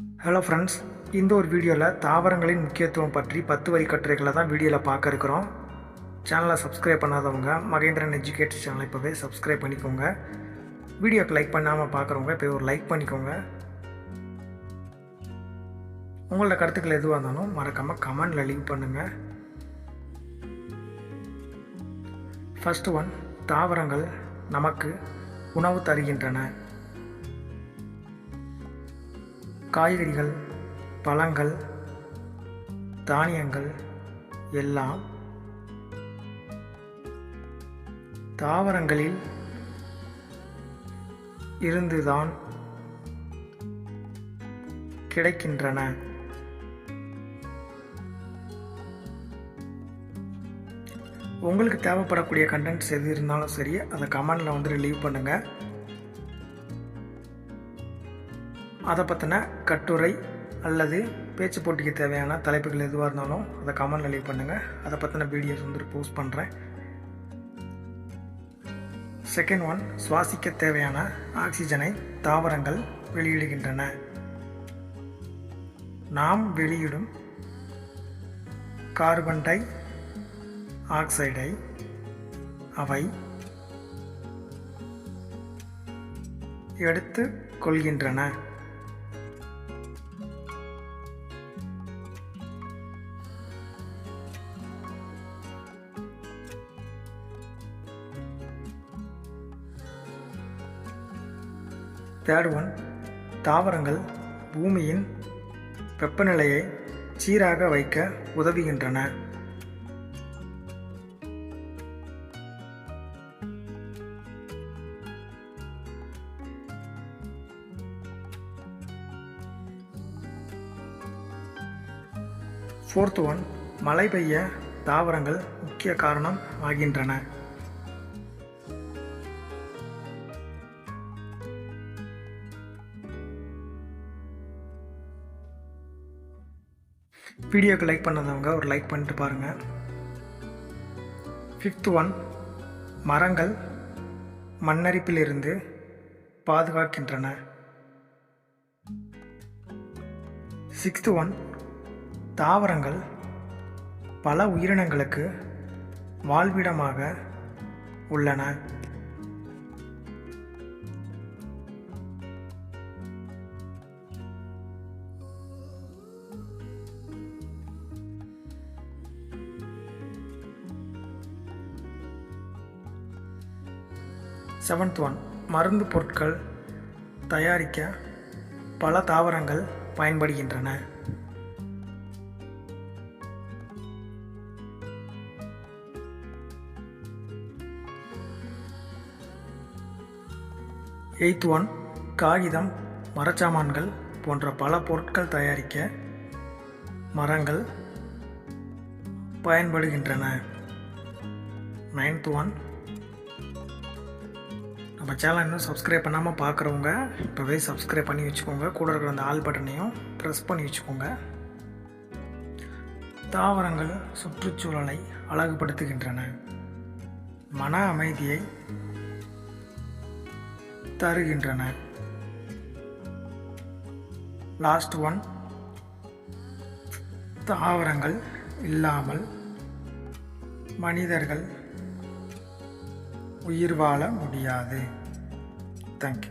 Hello friends இந்த ஒரு வீடியோவில் தாவரங்களின் முக்கியத்துவம் பற்றி பத்து வரி கட்டுரைகளை தான் வீடியோவில் பார்க்க இருக்கிறோம் சேனலை சப்ஸ்கிரைப் பண்ணாதவங்க மகேந்திரன் எஜுகேட்டர் சேனலை இப்போவே சப்ஸ்கிரைப் பண்ணிக்கோங்க. வீடியோக்கு லைக் பண்ணாமல் பார்க்குறவங்க இப்போ ஒரு லைக் பண்ணிக்கோங்க. உங்களோட கருத்துக்கள் எதுவாக இருந்தாலும் மறக்காமல் கமெண்டில் லீவ் பண்ணுங்கள் ஃபஸ்ட்டு ஒன் தாவரங்கள் நமக்கு உணவு தருகின்றன. காய்கறிகள் பழங்கள் தானியங்கள் எல்லாம் தாவரங்களில் இருந்துதான் கிடைக்கின்றன. உங்களுக்கு தேவைப்படக்கூடிய கண்டென்ட்ஸ் எது இருந்தாலும் சரி அதை கமெண்டில் வந்து ரிலீவ் பண்ணுங்கள் அதை பற்றின கட்டுரை அல்லது பேச்சு போட்டிக்கு தேவையான தலைப்புகள் எதுவாக இருந்தாலும் அதை கமெண்டில் லீவ் பண்ணுங்கள் அதை பற்றின வீடியோஸ் வந்து போஸ்ட் பண்ணுறேன் செகண்ட் ஒன் சுவாசிக்க தேவையான ஆக்சிஜனை தாவரங்கள் வெளியிடுகின்றன. நாம் வெளியிடும் கார்பன் டை ஆக்சைடை அவை எடுத்து கொள்கின்றன. தேர்ட் ஒன் தாவரங்கள் பூமியின் வெப்பநிலையை சீராக வைக்க உதவுகின்றன. ஃபோர்த் ஒன் மழை பெய்ய தாவரங்கள் முக்கிய காரணம் ஆகின்றன. வீடியோக்கு லைக் பண்ணாதவங்க ஒரு லைக் பண்ணிட்டு பாருங்கள் ஃபிஃப்த் ஒன் மரங்கள் மண்ணரிப்பிலிருந்து பாதுகாக்கின்றன. சிக்ஸ்த் ஒன் தாவரங்கள் பல உயிரினங்களுக்கு வாழ்விடமாக உள்ளன. Seventh one. மருந்து பொருட்கள் தயாரிக்க பல தாவரங்கள் பயன்படுகின்றன. Eighth one. காகிதம் மரச்சாமான்கள் போன்ற பல பொருட்கள் தயாரிக்க மரங்கள் பயன்படுகின்றன. Ninth one. நம்ம சேனல் இன்னும் சப்ஸ்கிரைப் பண்ணாமல் பார்க்குறவங்க இப்போவே சப்ஸ்கிரைப் பண்ணி வச்சுக்கோங்க. கூட இருக்கிற அந்த ஆல் பட்டனையும் ப்ரெஸ் பண்ணி வச்சுக்கோங்க. தாவரங்கள் சுற்றுச்சூழலை அழகுபடுத்துகின்றன. மன அமைதியை தருகின்றன. லாஸ்ட் ஒன் தாவரங்கள் இல்லாமல் மனிதர்கள் உயிர் வாழ முடியாது. தேங்க்யூ